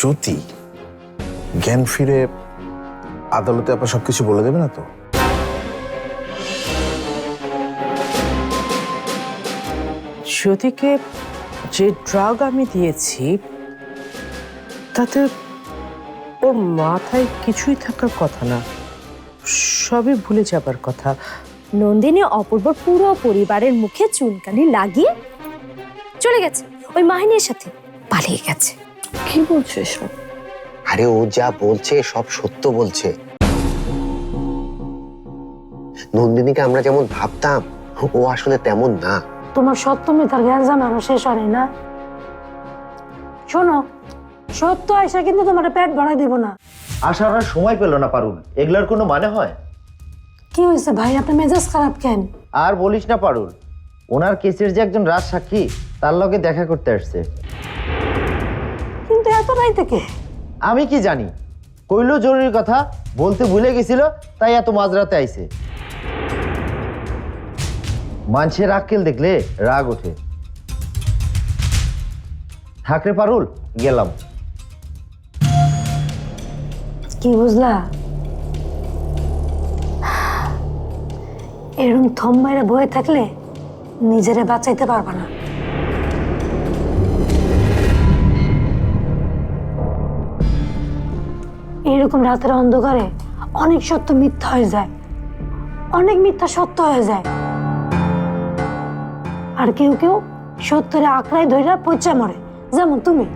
জ্যোতি জ্ঞান ফিরে আদালতে আবার সবকিছু বলে দেবে না তো? জ্যোতিকে যে ড্রাগ আমি দিয়েছি তাতে ওর মাথায় কিছুই থাকার কথা না। সবই ভুলে যাবার কথা। নন্দিনী অপূর্ব পুরো পরিবারের মুখে চুনকালি লাগিয়ে চলে গেছে। ওই মাহিনীর সাথে পালিয়ে গেছে। কি বলছো এসব? আরে ও যা বলছে সব সত্য বলছে। নন্দিনীকে আমরা যেমন ভাবতাম ও আসলে তেমন না। তোমার সত্য মিথ্যার জ্ঞান জানানো শেষ হয়নি না? শোনো সত্য আইসা কিন্তু তোমার পেট ভরাই দিব না। আসার আর সময় পেল না পারুল। এগুলার কোনো মানে হয়? কি হয়েছে ভাই? আপনার মেজাজ খারাপ কেন? আর বলিস না পারুল ওনার কেসের যে একজন রাজ সাক্ষী তার লগে দেখা করতে আসছে। এত রাই থেকে? আমি কি জানি? কইলো জরুরি কথা বলতে ভুলে গেছিল তাই এত মাঝরাতে আইছে। মানুষের আক্কেল দেখলে রাগ ওঠে। থাকরে পারুল গেলাম। কি বুঝলা? এরকম থম মাইরা বয়ে থাকলে নিজেরে বাঁচাইতে পারবা না। এরকম রাতের অন্ধকারে অনেক সত্য মিথ্যা হয়ে যায়। অনেক মিথ্যা সত্য হয়ে যায়। আর কেউ কেউ সত্যরে আঁকড়াই ধইরা পচা মরে, যেমন তুমি।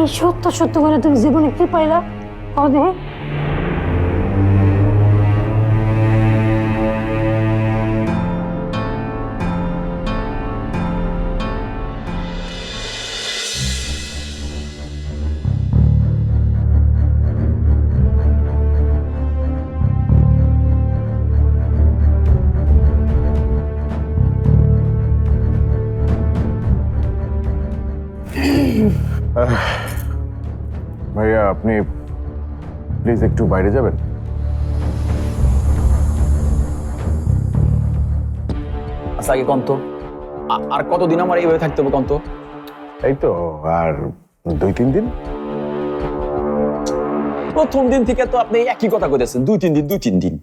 এই সত্য সত্য করে তুমি জীবনে কি পাইলা? কও ভাইয়া আপনি প্লিজ একটু বাইরে যাবেন? আচ্ছা আগে কন্ত। আর কতদিন আমার এইভাবে থাকতে হবে কন্ত? এই তো আর দুই তিন দিন? প্রথম দিন থেকে তো আপনি একই কথা কইতেছেন দুই তিন দিন দুই তিন দিন।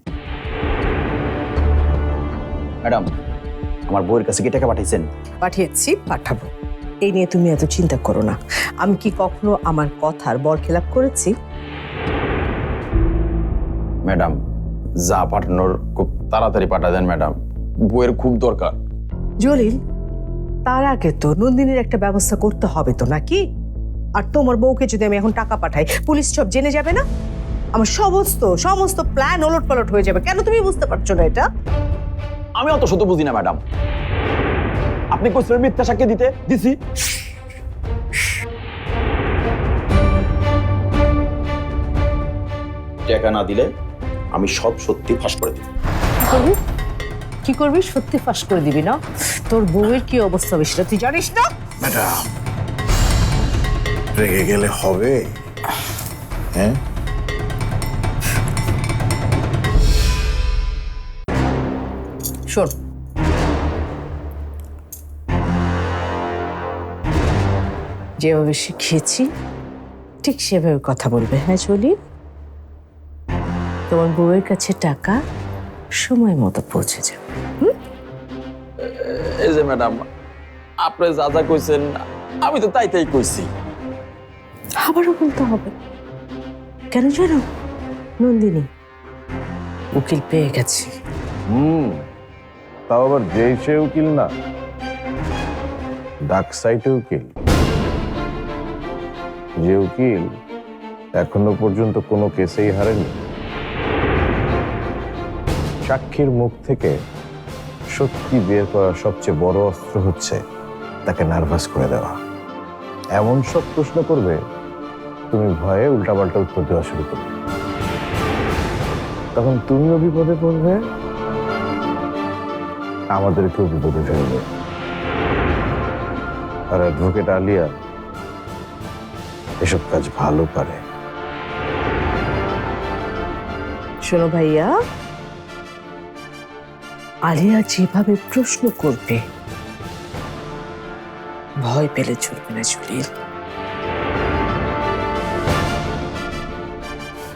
ম্যাডাম আমার বউয়ের কাছে কি টাকা পাঠিয়েছেন পাঠিয়েছি পাঠাবো। এই নিয়ে তুমি এত চিন্তা করো না। আমি কি কখনো আমার কথার বরখেলাপ করেছি? ম্যাডাম যা পাঠানোর খুব তাড়াতাড়ি পাঠা দেন ম্যাডাম। বউয়ের খুব দরকার। জলিল তার আগে তো নন্দিনীর একটা ব্যবস্থা করতে হবে তো নাকি? আর তোমার বউকে যদি আমি এখন টাকা পাঠাই পুলিশ সব জেনে যাবে না? আমার সমস্ত সমস্ত প্ল্যান ওলট পালট হয়ে যাবে। কেন তুমি বুঝতে পারছ না এটা? আমি অত শত বুঝি না ম্যাডাম। আপনি কইছিলেন মিথ্যা সাক্ষী দিতে দিছি? টাকা না দিলে আমি সব সত্যি ফাঁস করে দিব। করবি? কি করবি? সত্যি ফাঁস করে দিবি না? তোর বউয়ের কি অবস্থা হবে সেটা তুই জানিস না? ম্যাডাম রেগে গেলে হবে। হ্যাঁ? শোন যেভাবে শিখিয়েছি ঠিক সেভাবে কথা বলবে হ্যাঁ চলি? তোমার বউয়ের কাছে টাকা সময় মতো পৌঁছে যাবে এই যে ম্যাডাম আপনি যা যা কইছেন আমি তো তাই তাই কইছি। আবারও বলতে হবে। কেন জানো? নন্দিনী উকিল পেয়ে গেছি। হুম তাও আবার যেই সে উকিল না ডাক সাইটে উকিল। যে উকিল এখনও পর্যন্ত কোনো কেসেই হারেনি? সাক্ষীর মুখ থেকে সত্যি বের করার সবচেয়ে বড় অস্ত্র হচ্ছে তাকে নার্ভাস করে দেওয়া। এমন সব প্রশ্ন করবে, তুমি ভয়ে উল্টাপাল্টা উত্তর দেওয়া শুরু করবে। তখন তুমিও বিপদে পড়বে, আমাদেরকেও বিপদে ফেলবে। আর অ্যাডভোকেট আলিয়া এসব কাজ ভালো পারে। শোনো ভাইয়া আলিয়া যেভাবে প্রশ্ন করবে ভয় পেলে চলবে না জলিল।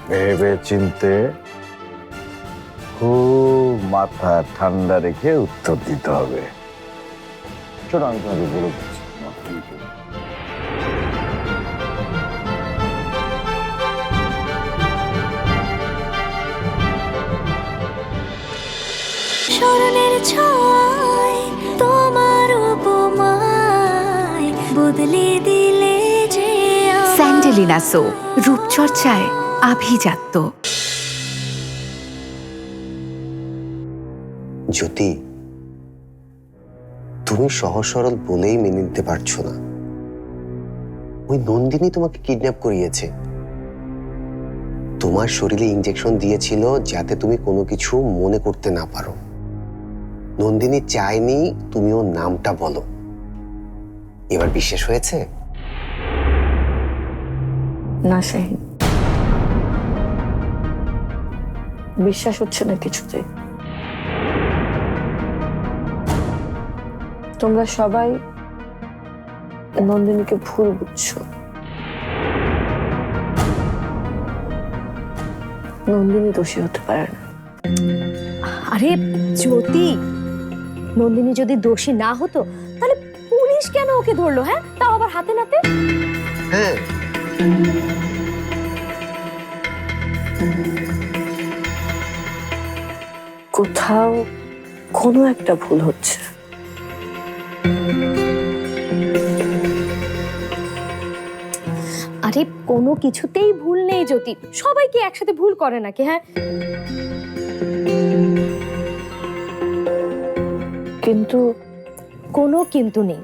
ভেবে চিনতে খুব মাথা ঠান্ডা রেখে উত্তর দিতে হবে। চলো আমি তোমাকে ছয় তোমার উপমায় বদলে দিলে যে স্যান্ডেলিনা সো রূপচর্চায় আভিজাত্য। জ্যোতি তুমি সহজ সরল বলেই মেনে নিতে পারছ না। ওই নন্দিনী তোমাকে কিডন্যাপ করিয়েছে। তোমার শরীরে ইঞ্জেকশন দিয়েছিল যাতে তুমি কোনো কিছু মনে করতে না পারো। নন্দিনী চায়নি তুমি ওর নামটা বলো। এবার বিশ্বাস হয়েছে? না শাহিন বিশ্বাস হচ্ছে না কিছুতে। তোমরা সবাই নন্দিনীকে ভুল বুঝছ। নন্দিনী দোষী হতে পারে না। আরে জ্যোতি! নন্দিনী যদি দোষী না হতো তাহলে পুলিশ কেন ওকে ধরলো হ্যাঁ? তাও আবার হাতে নাতে? হ্যাঁ। কোথাও কোনো একটা ভুল হচ্ছে। আরে কোনো কিছুতেই ভুল নেই জ্যোতি। সবাই কি একসাথে ভুল করে নাকি হ্যাঁ? কিন্তু কোনো কিন্তু নেই।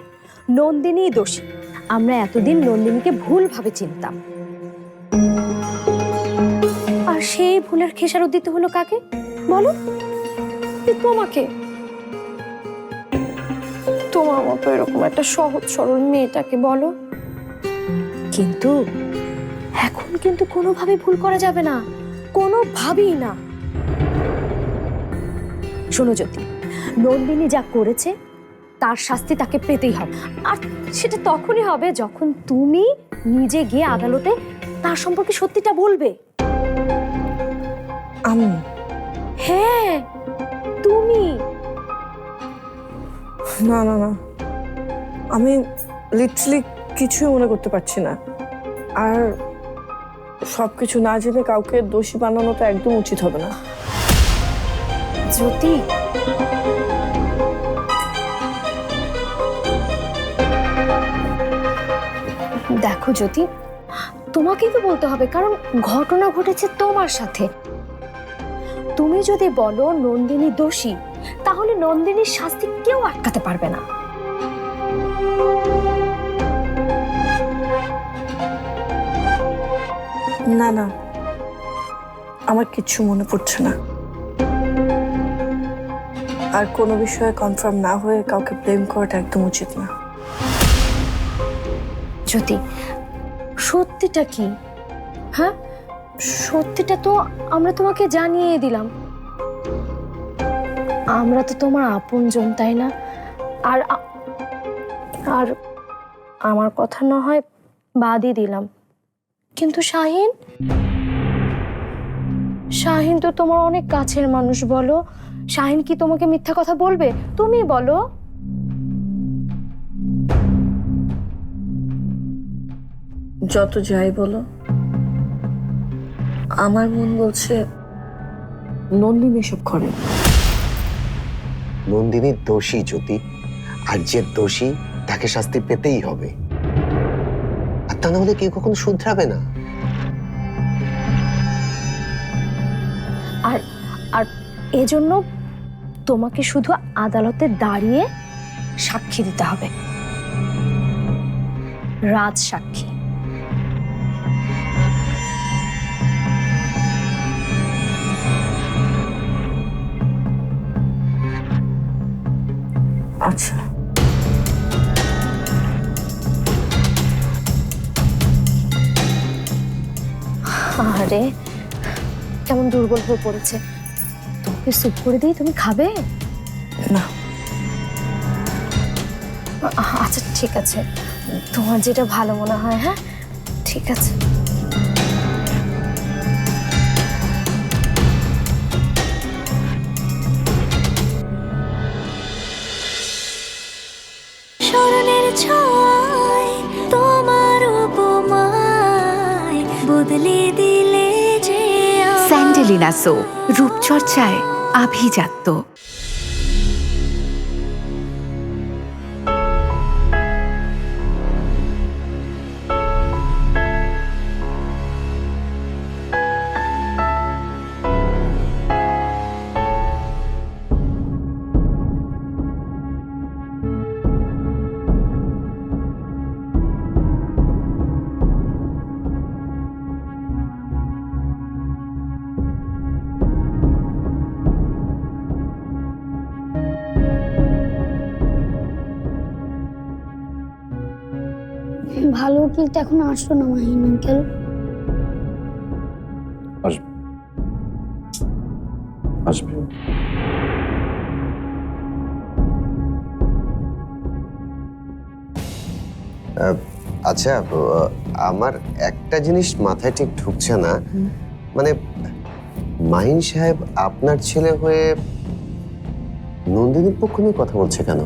নন্দিনী দোষী। আমরা এতদিন নন্দিনীকে ভুলভাবে চিনতাম। আর সেই ভুলের খেসারত দিতে হলো কাকে? বলো। তোমাকে। তোমার মতো এরকম একটা সহজ সরল মেয়েটাকে বলো। কিন্তু এখন কিন্তু কোনোভাবে ভুল করা যাবে না। কোনোভাবেই না। শোনো জ্যোতি নন্দিনী যা করেছে তার শাস্তি তাকে পেতেই হবে। আর সেটা তখনই হবে যখন তুমি নিজে গিয়ে আদালতে তার সম্পর্কে সত্যিটা বলবে। আমি? হ্যাঁ তুমি? না না না। আমি লিটারালি কিছুই মনে করতে পারছি না। আর সবকিছু না জেনে কাউকে দোষী বানানো তো একদম উচিত হবে না। জ্যোতি। দেখো জ্যোতি, তোমাকেই তো বলতে হবে, কারণ ঘটনা ঘটেছে তোমার সাথে। তুমি যদি বলো নন্দিনী দোষী, তাহলে নন্দিনীর শাস্তি কেউ আটকাতে পারবে না। না না, আমার কিচ্ছু মনে পড়ছে না। আর কোনো বিষয়ে কনফার্ম না হয়ে কাউকে ব্লেম করাটা একদম উচিত না। জ্যোতি, সত্যিটা কি? হ্যাঁ? সত্যিটা তো আমরা তোমাকে জানিয়ে দিলাম। আমরা তো তোমার আপন আপনজন, তাই না? আর আর আমার কথা না হয় বাদই দিলাম। কিন্তু শাহিন? শাহিন তো তোমার অনেক কাছের মানুষ, বলো। শাহিন কি তোমাকে মিথ্যা কথা বলবে? তুমি বলো। যত যাই বলো আমার মন বলছে নন্দিনী এসব করে। নন্দিনী দোষী জ্যোতি আর যে দোষী তাকে শাস্তি পেতেই হবে। আর তা না হলে কেউ কখনো শুধরাবে না। আর আর এজন্য তোমাকে শুধু আদালতে দাঁড়িয়ে সাক্ষী দিতে হবে। রাজ সাক্ষী। আচ্ছা। আরে কেমন দুর্বল হয়ে পড়েছে। তোমাকে সুপ করে দিই তুমি খাবে? না। আচ্ছা ঠিক আছে। তোমার যেটা ভালো মনে হয় হ্যাঁ? ঠিক আছে। তোমার বদলে দিলে যে সো রূপচর্চায় আভিজাত্য। ভালো উকিল তো এখন আসলো না মাহিন আঙ্কেল আসবে। আসবে। আচ্ছা আমার একটা জিনিস মাথায় ঠিক ঢুকছে না। মানে মাহিন সাহেব আপনার ছেলে হয়ে নন্দিনীর পক্ষ নিয়ে কথা বলছে কেন?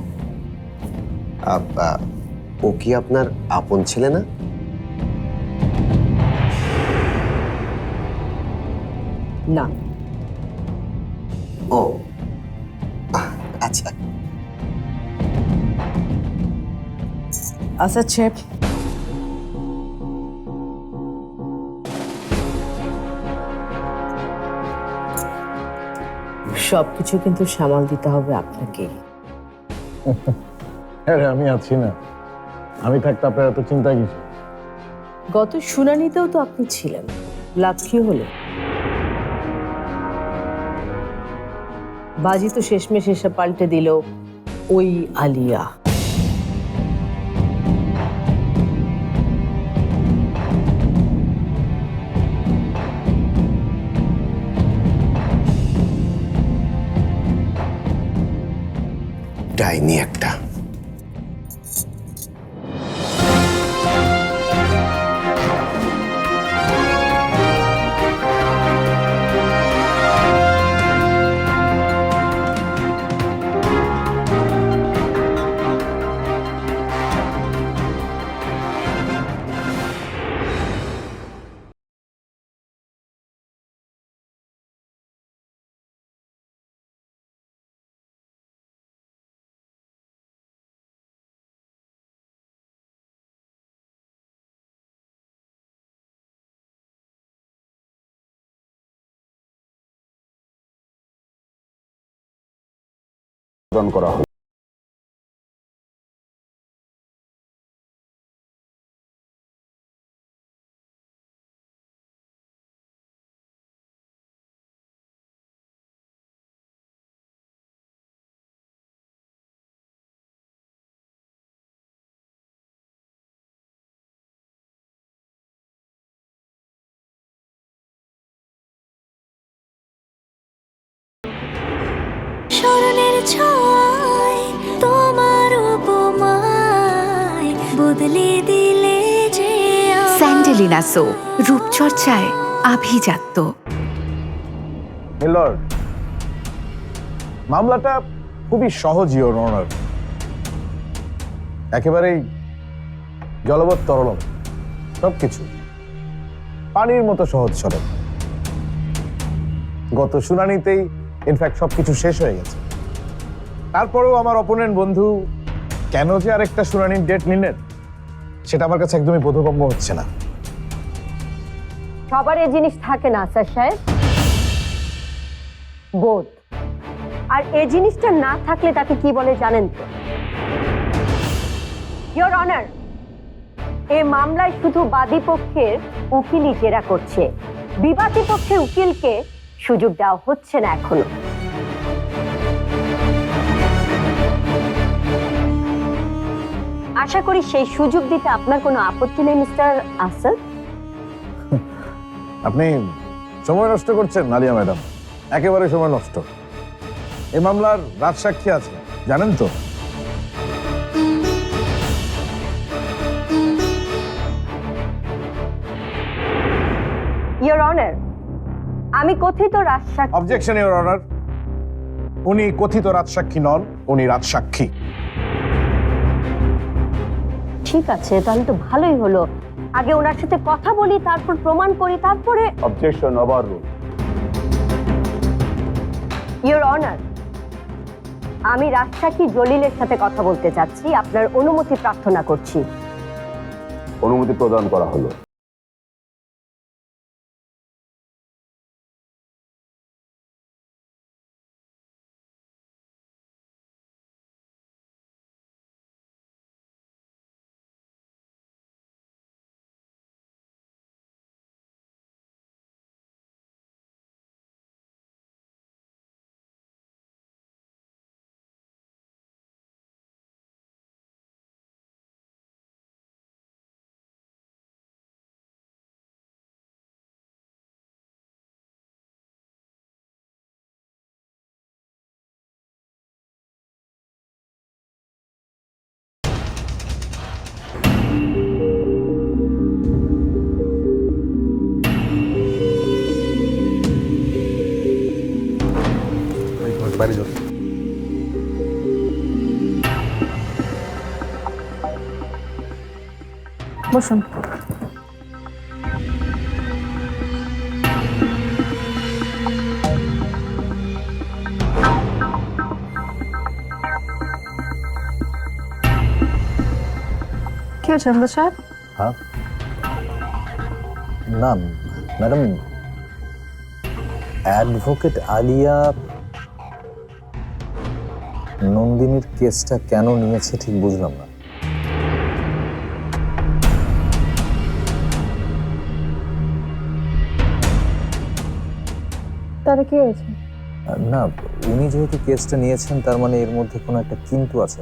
ও কি আপনার আপন ছেলে না? না। ও। আচ্ছা। আচ্ছা সবকিছু কিন্তু সামাল দিতে হবে আপনাকে আরে আমি আছি না। আমি থাকতে আপনার এত চিন্তা কিছু গত শুনানিতেও তো আপনি ছিলেন। লাভ কি হলো। বাজি তো শেষমেশ এসে পাল্টে দিল ওই আলিয়া। ডাইনি একটা। প্রদান করা হোক। স্মরণের আমায়। রূপচর্চায় আভিজাত্য। মিলর মামলাটা খুবই সহজ, ইওর অনার। একেবারেই জলবৎ তরল সবকিছু পানির মতো সহজ সরল। গত শুনানিতেই ইনফ্যাক্ট সবকিছু শেষ হয়ে গেছে। তারপরেও আমার অপোনেন্ট বন্ধু, কেন যে আরেকটা শুনানির ডেট নিলেন, সেটা আমার কাছে একদমই বোধগম্য হচ্ছে না। সবার এই জিনিস থাকে না, স্যার সাহেব। বোধ। আর এই জিনিসটা না থাকলে তাকে কি বলে জানেন তো? ইয়োর অনার এ মামলায় শুধু বাদী পক্ষের উকিলই জেরা করছে। বিবাদী পক্ষের উকিলকে সুযোগ দেওয়া হচ্ছে না এখনও। আশা করি সেই সুযোগ দিতে আপনার কোনো আপত্তি নেই, মিস্টার আসাদ। আপনি সময় নষ্ট করছেন নালিয়া ম্যাডাম। একেবারে সময় নষ্ট। এই মামলার রাজসাক্ষী আছে জানেন তো? ইয়োর অনার আমি কথিত রাজসাক্ষী অবজেকশন ইওর অনার উনি কথিত রাজসাক্ষী নন উনি রাজসাক্ষী। ঠিক আছে তাহলে তো ভালোই হলো। আগে ওনার সাথে কথা বলি তারপর প্রমাণ করি তারপরে objection overrule your honour আমি রাজসাক্ষী জলিলের সাথে কথা বলতে চাচ্ছি। আপনার অনুমতি প্রার্থনা করছি। অনুমতি প্রদান করা হলো। বসুন। কি হয়েছে আমদার সাহেব হ্যাঁ। না, ম্যাডাম, অ্যাডভোকেট আলিয়া নন্দিনীর কেসটা কেন নিয়েছে ঠিক বুঝলাম না। তাহলে কি হয়েছে? না উনি যেহেতু কেসটা নিয়েছেন তার মানে এর মধ্যে কোনো একটা কিন্তু আছে।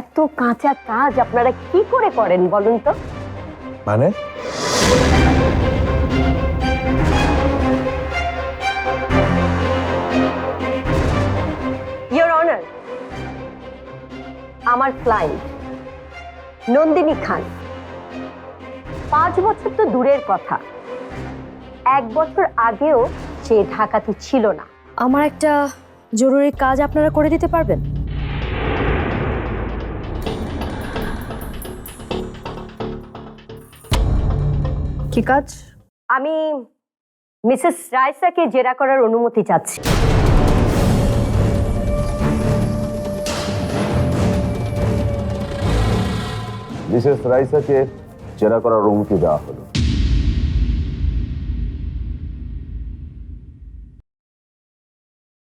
এত কাঁচা কাজ আপনারা কি করে করেন বলুন তো? মানে? ইওর অনার আমার ক্লায়েন্ট নন্দিনী খান। পাঁচ বছর তো দূরের কথা। এক বছর আগেও সে ঢাকাতে ছিল না। আমার একটা জরুরি কাজ আপনারা করে দিতে পারবেন? কি কাজ? আমি মিসেস রায়সাকে জেরা করার অনুমতি চাচ্ছি। মিসেস রাইসাকে জেরা করার অনুমতি দেওয়া হলো।